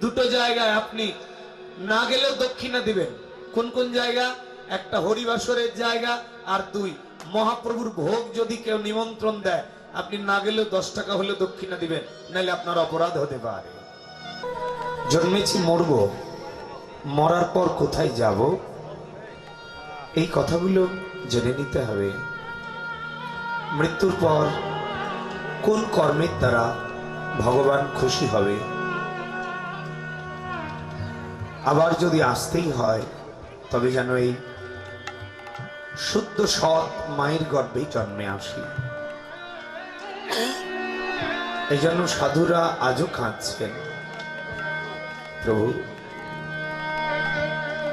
দুটো জায়গায় আপনি না গেলেও দক্ষিণা দিবেন। কোন কোন জায়গা? একটা হরিবাসরের জায়গা আর দুই, মহাপ্রভুর ভোগ যদি কেউ নিমন্ত্রণ দেয়, আপনি না গেলেও দশ টাকা হলে দক্ষিণা দিবেন, নাহলে আপনার অপরাধ হতে পারে। জন্মেছি মরব, মরার পর কোথায় যাব? এই কথাগুলো জেনে নিতে হবে। মৃত্যুর পর কোন কর্মের দ্বারা ভগবান খুশি হবে? আবার যদি আসতেই হয়, তবে যেন এই শুদ্ধ সৎ মায়ের গর্ভেই জন্মে আসি। এই জন্য সাধুরা আজও কাঁদছেন। প্রভু,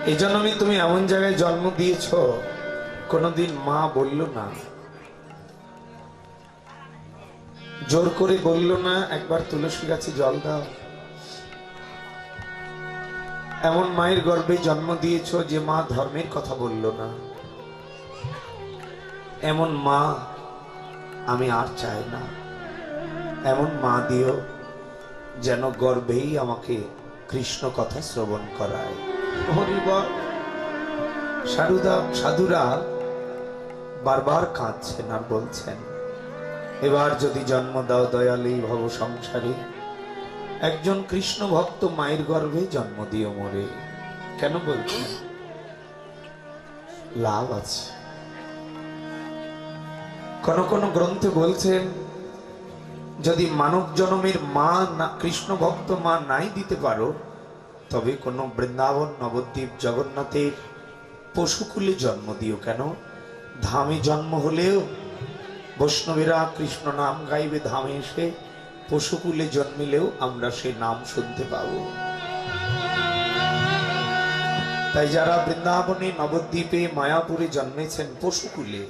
এই জন্যই তুমি এমন জায়গায় জন্ম দিয়েছ, কোনোদিন মা বলল না। জোর করে বলল না, একবার তুলসী গাছে জল দাও। এমন মায়ের গর্ভে জন্ম দিয়েছ যে মা ধর্মের কথা বলল না। এমন মা আমি আর চাই না। এমন মা দিও যেন গর্ভেই আমাকে কৃষ্ণ কথা শ্রবণ করায়। হরিবল সাধুদা সাধুরা বারবার কাঁদছেন আর বলছেন, এবার যদি জন্ম দাও দয়ালি ভব সংসারে একজন কৃষ্ণ ভক্ত মায়ের গর্ভে জন্ম দিও মরে। কেন বলছেন? লাভ আছে। কোন কোন গ্রন্থে বলছেন, যদি মানব জন্মের মা না, কৃষ্ণ ভক্ত মা নাই দিতে পারো, তবে কোন বৃন্দাবন, নবদ্বীপ, জগন্নাথের পশুকুলে জন্ম দিও কেন? ধামে জন্ম হলেও বৈষ্ণবেরা কৃষ্ণ নাম গাইবে ধামে এসে পশুকুলে জন্মিলেও আমরা সে নাম শুনতে পাব। তাই যারা বৃন্দাবনে নবদ্বীপে মায়াপুরে জন্মেছেন পশুকুলে,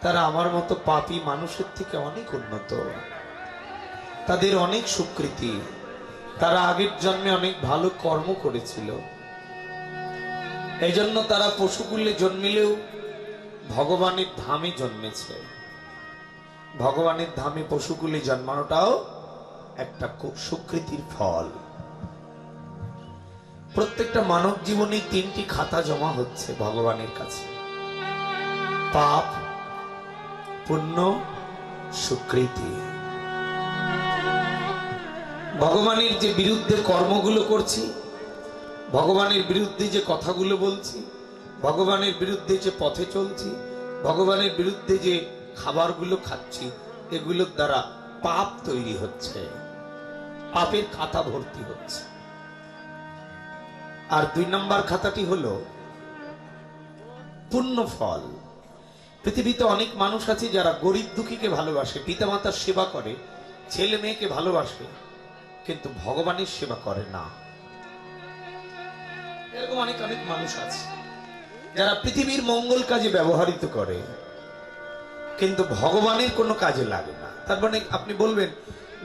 তারা আমার মতো পাপী মানুষের থেকে অনেক উন্নত। তাদের অনেক সুকৃতি। তারা আগের জন্মে অনেক ভালো কর্ম করেছিল। এই জন্য তারা পশুকুলে জন্মিলেও ভগবানের ধামে জন্মেছে। ভগবানের ধামে পশুকুলে জন্মানোটাও একটা খুব সুকৃতির ফল। প্রত্যেকটা মানব জীবনে তিনটি খাতা জমা হচ্ছে ভগবানের কাছে। পাপ, পুণ্য, সুকৃতি। ভগবানের যে বিরুদ্ধে কর্মগুলো করছি, ভগবানের বিরুদ্ধে যে কথাগুলো বলছি, ভগবানের বিরুদ্ধে যে পথে চলছি, ভগবানের বিরুদ্ধে যে খাবারগুলো খাচ্ছি, এগুলোর দ্বারা পাপ তৈরি হচ্ছে, পাপের খাতা ভর্তি হচ্ছে। আর দুই নম্বর খাতাটি হলো পুণ্য ফল। পৃথিবীতে অনেক মানুষ আছে যারা গরিব দুঃখীকে ভালোবাসে, পিতামাতার সেবা করে, ছেলে মেয়েকে ভালোবাসে, কিন্তু ভগবানের সেবা করে না। এরকম অনেক অনেক মানুষ আছে যারা পৃথিবীর মঙ্গল কাজে ব্যবহৃত করে। কিন্তু ভগবানের কোনো কাজে লাগে না। তার মানে আপনি বলবেন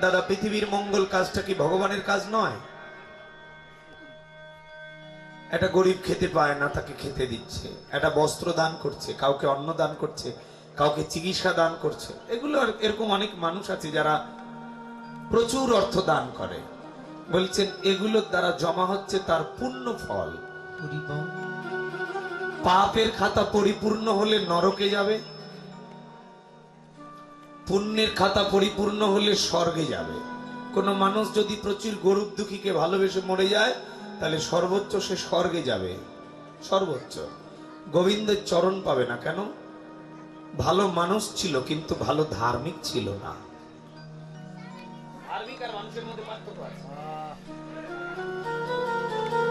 দাদা পৃথিবীর মঙ্গল কাজটা কি ভগবানের কাজ নয়? একটা গরিব খেতে পায় না তাকে খেতে দিচ্ছে। একটা বস্ত্র দান করছে কাউকে অন্ন দান করছে কাউকে চিকিৎসা দান করছে। এগুলো এরকম অনেক মানুষ আছে যারা প্রচুর অর্থ দান করে। বলছেন এগুলোর দ্বারা জমা হচ্ছে তার পূর্ণ ফল। পাপের খাতা পরিপূর্ণ হলে নরকে যাবে। পুণ্যের খাতা পরিপূর্ণ হলে স্বর্গে যাবে। কোন মানুষ যদি প্রচুর গরিব দুঃখীকে ভালোবেসে মরে যায় তাহলে সর্বোচ্চ সে স্বর্গে যাবে। সর্বোচ্চ। গোবিন্দের চরণ পাবে না কেন? ভালো মানুষ ছিল কিন্তু ভালো ধার্মিক ছিল না।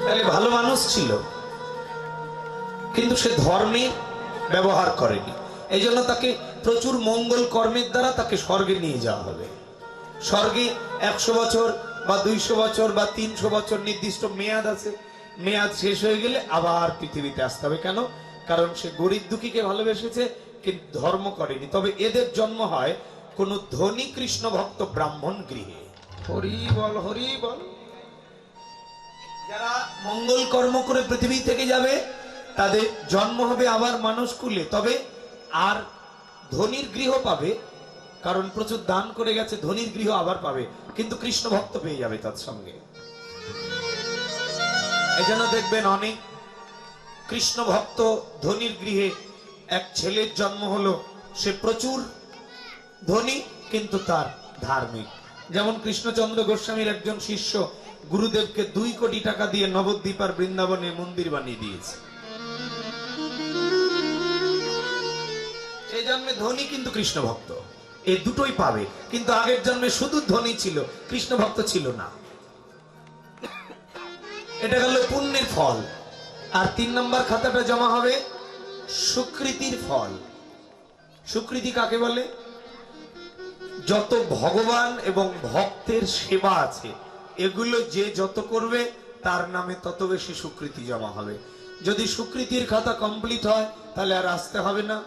তাহলে ভালো মানুষ ছিল কিন্তু সে ধর্মে ব্যবহার করেনি। এই জন্য তাকে প্রচুর মঙ্গল কর্মের দ্বারা তাকে স্বর্গে নিয়ে যাওয়া হবে। স্বর্গে একশো বছর বা দুইশো বছর বা তিনশো বছর নির্দিষ্ট মেয়াদ আছে। মেয়াদ শেষ হয়ে গেলে আবার পৃথিবীতে আসতে হবে। কেন? কারণ সে গরিব দুঃখীকে ভালোবেসেছে কিন্তু ধর্ম করেনি। তবে এদের জন্ম হয় কোন ধনী কৃষ্ণ ভক্ত ব্রাহ্মণ গৃহে। হরি বল হরি বল। যারা মঙ্গল কর্ম করে পৃথিবী থেকে যাবে তাদের জন্ম হবে আবার মানুষ কুলে তবে আর ধনির গৃহ পাবে, কারণ প্রচুর দান করে গেছে, ধনির গৃহ আবার পাবে, কিন্তু কৃষ্ণ ভক্ত পেয়ে যাবে তার সঙ্গে। এই জন্য দেখবেন অনেক কৃষ্ণ ভক্ত ধনির গৃহে, এক ছেলের জন্ম হলো, সে প্রচুর ধনী, কিন্তু তার ধার্মিক। যেমন কৃষ্ণচন্দ্র গোস্বামীর একজন শিষ্য গুরুদেবকে দুই কোটি টাকা দিয়ে নবদ্বীপ আর বৃন্দাবনে মন্দির বানিয়ে দিয়েছে। ধনী কিন্তু কৃষ্ণ ভক্ত। এই দুটোই পাবে, কিন্তু আগের জন্মে শুধু ধনী ছিল, কৃষ্ণ ভক্ত ছিল না। এটা গেল পুণ্যের ফল। আর তিন নম্বর খাতাটা জমা হবে সুকৃতির ফল। সুকৃতি কাকে বলে? যত ভগবান এবং ভক্তের সেবা আছে, এগুলো যে যত করবে, তার নামে তত বেশি সুকৃতি জমা হবে। যদি সুকৃতির খাতা কমপ্লিট হয়, তাহলে আর আসতে হবে না।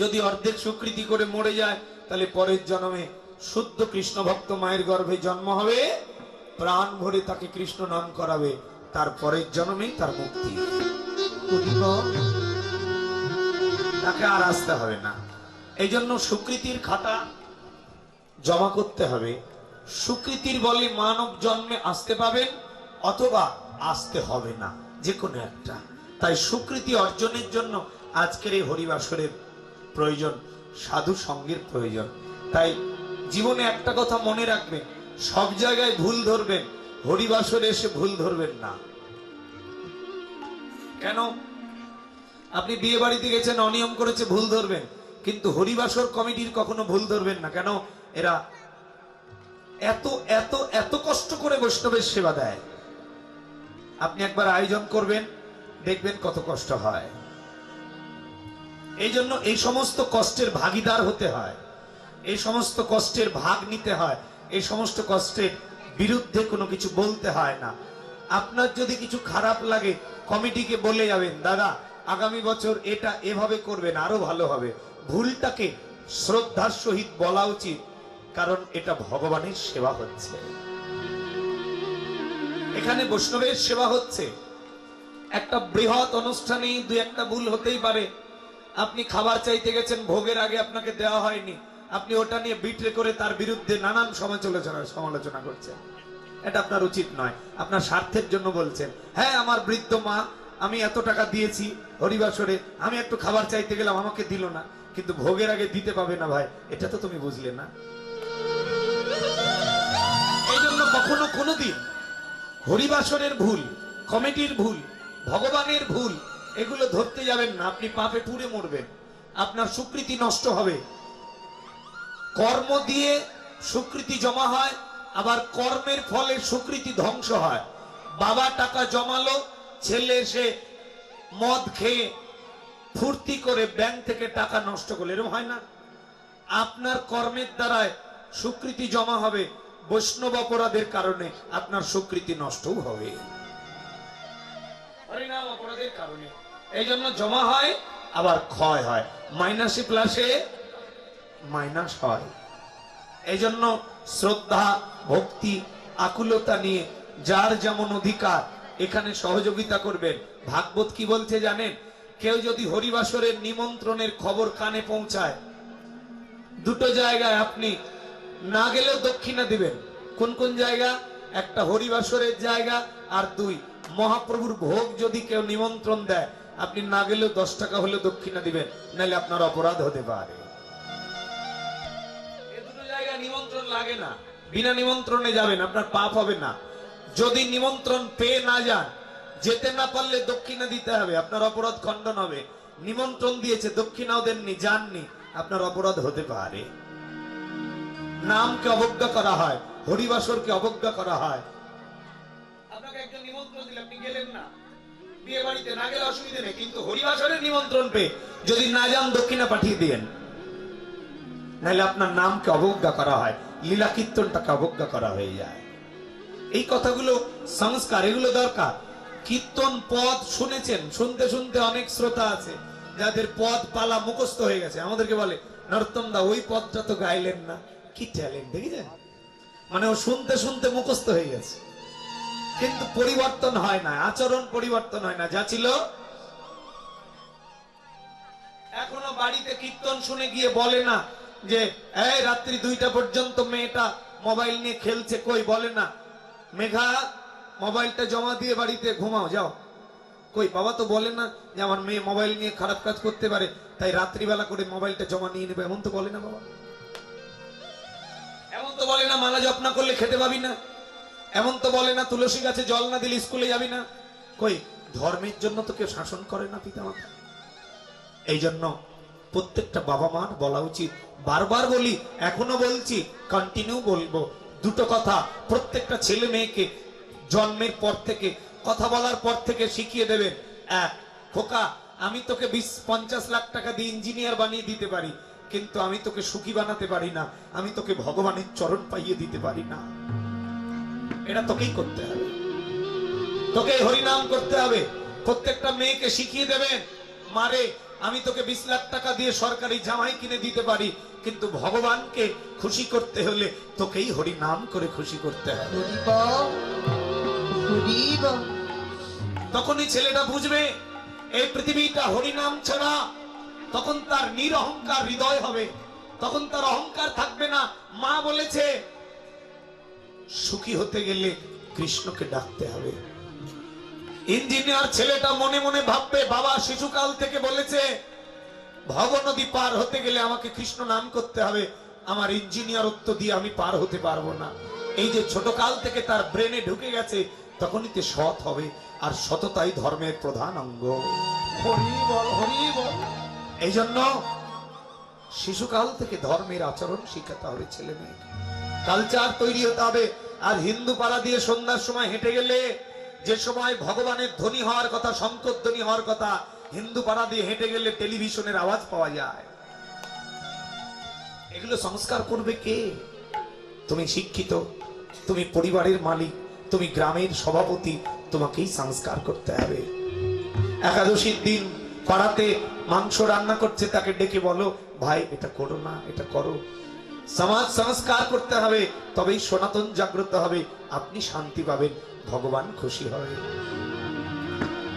যদি অর্ধেক সুকৃতি করে মরে যায়, তাহলে পরের জন্মে শুদ্ধ কৃষ্ণ ভক্ত মায়ের গর্ভে জন্ম হবে, প্রাণ ভরে তাকে কৃষ্ণ নাম করাবে, তার পরের জন্মেই তার মুক্তি। তাকে আর আসতে হবে না। এই জন্য সুকৃতির খাতা জমা করতে হবে। সুকৃতির বলে মানব জন্মে আসতে পাবেন অথবা আসতে হবে না, যে কোনো একটা। তাই সুকৃতি অর্জনের জন্য আজকের এই হরিবাসরের প্রয়োজন, সাধু সঙ্গের প্রয়োজন। তাই জীবনে একটা কথা মনে রাখবেন, সব জায়গায় ভুল ধরবেন, হরিবাসরে এসে ভুল ধরবেন না। কেন? আপনি বিয়ে বাড়িতে গেছেন, অনিয়ম করেছে, ভুল ধরবেন। কিন্তু হরিবাসর কমিটির কখনো ভুল ধরবেন না। কেন? এরা এত এত এত কষ্ট করে বৈষ্ণবের সেবা দেয়। আপনি একবার আয়োজন করবেন, দেখবেন কত কষ্ট হয়। এই জন্য এই সমস্ত কষ্টের ভাগিদার হতে হয়। এই সমস্ত কষ্টের ভাগ নিতে হয়। এই সমস্ত কষ্টের বিরুদ্ধে কোনো কিছু বলতে হয় না। আপনার যদি কিছু খারাপ লাগে, কমিটিকে বলে যাবেন, দাদা, আগামী বছর এটা এভাবে করবেন, আরও ভালো হবে। ভুলটাকে শ্রদ্ধার সহিত বলা উচিত, কারণ এটা ভগবানের সেবা হচ্ছে। এখানে বৈষ্ণবের সেবা হচ্ছে। একটা বৃহৎ অনুষ্ঠানে দু একটা ভুল হতেই পারে। আপনি খাবার চাইতে গেছেন, ভোগের আগে আপনাকে দেওয়া হয়নি। আপনি ওটা নিয়ে বিট্রে করে তার বিরুদ্ধে নানান সমালোচনা সমালোচনা করছেন। এটা আপনার উচিত নয়, আপনার স্বার্থের জন্য বলছেন। হ্যাঁ আমার বৃদ্ধ মা, আমি এত টাকা দিয়েছি হরিবাসরে, আমি একটু খাবার চাইতে গেলাম, আমাকে দিল না। কিন্তু ভোগের আগে দিতে পাবে না ভাই, এটা তো তুমি বুঝলে না। এই জন্য কখনো কোনোদিন হরিবাসরের ভুল, কমিটির ভুল, ভগবানের ভুল এগুলো ধরতে যাবেন না, আপনি পাপে পুড়ে মরবেন। আপনার সুকৃতি নষ্ট হবে। কর্ম দিয়ে সুকৃতি জমা হয়, আবার কর্মের ফলে সুকৃতি ধ্বংস হয়। বাবা টাকা জমালো, ছেলে এসে মদ খেয়ে ফুর্তি করে ব্যাংক থেকে টাকা নষ্ট করল। এরকম হয় না? আপনার কর্মের দ্বারায় সুকৃতি জমা হবে বৈষ্ণব অপরাধের কারণে, আপনার সুকৃতি নষ্টও হবে। হরিনাম অপরাধের কারণে। এই জন্য জমা হয়, আবার ক্ষয় হয়। মাইনাসে প্লাসে মাইনাস হয়। এই জন্য শ্রদ্ধা, ভক্তি, আকুলতা নিয়ে যার যেমন অধিকার, এখানে সহযোগিতা করবেন। ভাগবত কি বলছে জানেন? কেউ যদি হরিবাসরের নিমন্ত্রণের খবর কানে পৌঁছায়, দুটো জায়গায় আপনি না গেলেও দক্ষিণা দিবেন। কোন কোন জায়গা? একটা হরিবাসরের জায়গা আর দুই, মহাপ্রভুর ভোগ যদি কেউ নিমন্ত্রণ দেয় আপনি না গেলেও দশ টাকা হলে দক্ষিণা দিবেন নাহলে আপনার অপরাধ হতে পারে। নিমন্ত্রণ লাগে না। বিনা নিমন্ত্রণে যাবেন আপনার পাপ হবে না। যদি নিমন্ত্রণ পেয়ে না যান যেতে না পারলে দক্ষিণা দিতে হবে আপনার অপরাধ খণ্ডন হবে। নিমন্ত্রণ দিয়েছে দক্ষিণাও দেননি যাননি আপনার অপরাধ হতে পারে। নামকে অবজ্ঞা করা হয় হরিবাসরকে অবজ্ঞা করা হয়। আপনাকে একজন নিমন্ত্রণ দিলে আপনি গেলেন না। বিয়ে বাড়িতে না গেলে অসুবিধা নেই, কিন্তু হরিবাসরের নিমন্ত্রণ পেয়ে যদি না যান পাঠিয়ে নাহলে আপনার নামকে অবজ্ঞা করা হয়, লীলা কীর্তনটাকে অবজ্ঞা করা হয়ে যায়। এই কথাগুলো সংস্কার, এগুলো দরকার। কীর্তন পদ শুনেছেন, শুনতে শুনতে অনেক শ্রোতা আছে, যাদের পদ পালা মুখস্থ হয়ে গেছে। আমাদেরকে বলে নরোত্তম দা, ওই পদটা তো গাইলেন না। কি দেখেছেন? মানে ও শুনতে শুনতে মুখস্থ হয়ে গেছে। কিন্তু পরিবর্তন হয় না, আচরণ পরিবর্তন হয় না। যা ছিল, এখনও বাড়িতে কীর্তন শুনে গিয়ে বলে না যে, এই রাত্রি দুইটা পর্যন্ত মেয়েটা মোবাইল নিয়ে খেলছে, কই? বলে না। মেঘা, মোবাইলটা জমা দিয়ে বাড়িতে ঘুমাও, যাও। কই, বাবা তো বলে না যে আমার মেয়ে মোবাইল নিয়ে খারাপ কাজ করতে পারে, তাই রাত্রিবেলা করে মোবাইলটা জমা নিয়ে নেবে, এমন তো বলে না বাবা। এমন তো বলে না, মালা জপ না করলে খেতে পাবি না। এমন তো বলে না, তুলসী গাছে জল না দিলে স্কুলে যাবি না। কই, ধর্মের জন্য তো কেউ শাসন করে না পিতা মাতা এই জন্য প্রত্যেকটা বাবা মার বলা উচিত, বারবার বলি, এখনও বলছি কন্টিনিউ বলব। দুটো কথা, প্রত্যেকটা ছেলে মেয়েকে জন্মের পর থেকে, কথা বলার পর থেকে শিখিয়ে দেবেন এক, খোকা, আমি তোকে বিশ, পঞ্চাশ লাখ টাকা দিয়ে ইঞ্জিনিয়ার বানিয়ে দিতে পারি, কিন্তু আমি তোকে সুখী বানাতে পারি না, আমি তোকে ভগবানের চরণ পাইয়ে দিতে পারি না। এটা তোকেই করতে হবে। তোকে হরিনাম করতে হবে। প্রত্যেকটা মেয়েকে শিখিয়ে দেবেন মারে আমি তোকে বিশ লাখ টাকা দিয়ে সরকারি জামাই কিনে দিতে পারি কিন্তু ভগবানকে খুশি করতে হলে তোকেই হরিনাম করে খুশি করতে হবে। তখনই ছেলেটা বুঝবে এই পৃথিবীটা হরিনাম ছাড়া তখন তার নিরহংকার হৃদয় হবে। তখন তার অহংকার থাকবে না। মা বলেছে সুখী হতে গেলে কৃষ্ণকে ডাকতে হবে। ইঞ্জিনিয়ার ছেলেটা মনে মনে ভাববে, বাবা শিশুকাল থেকে বলেছে ভগনদী পার হতে গেলে আমাকে কৃষ্ণ নাম করতে হবে। আমার ইঞ্জিনিয়ারত্ব দিয়ে আমি পার হতে পারব না। এই যে ছোট কাল থেকে তার ব্রেনে ঢুকে গেছে, তখনই তে সৎ হবে। আর সততাই ধর্মের প্রধান অঙ্গ। এই জন্য শিশুকাল থেকে ধর্মের আচরণ শিখাতে হবে ছেলে মেয়েকে। কালচার তৈরি হতে হবে। আর হিন্দু পাড়া দিয়ে সন্ধ্যার সময় হেঁটে গেলে যে সময় ভগবানের ধ্বনি হওয়ার কথা, শঙ্কর ধ্বনি হওয়ার কথা, হিন্দু পাড়া দিয়ে হেঁটে গেলে টেলিভিশনের আওয়াজ পাওয়া যায়। এগুলো সংস্কার করবে কে? তুমি শিক্ষিত, তুমি পরিবারের মালিক, তুমি গ্রামের সভাপতি, তোমাকেই সংস্কার করতে হবে। একাদশীর দিন পাড়াতে মাংস রান্না করছে, তাকে ডেকে বলো, ভাই, এটা করো না, এটা করো। সমাজ সংস্কার করতে হবে, তবেই সনাতন জাগ্রত হবে। আপনি শান্তি পাবেন, ভগবান খুশি হবে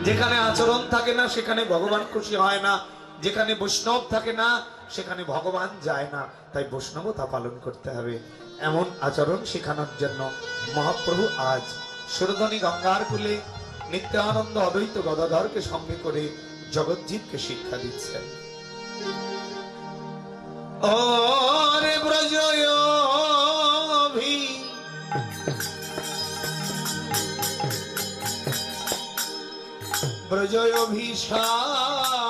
যেখানে আচরণ থাকে না, সেখানে ভগবান খুশি হয় না। যেখানে বৈষ্ণব থাকে না, সেখানে ভগবান যায় না। তাই বৈষ্ণবতা পালন করতে হবে। এমন আচরণ শেখানোর জন্য মহাপ্রভু আজ সুরধনী গঙ্গার কুলে নিত্যানন্দ অদ্বৈত গদাধরকে সঙ্গে করে জগজ্জীবকে শিক্ষা দিচ্ছেন। ওরে ব্রজয়ভিষা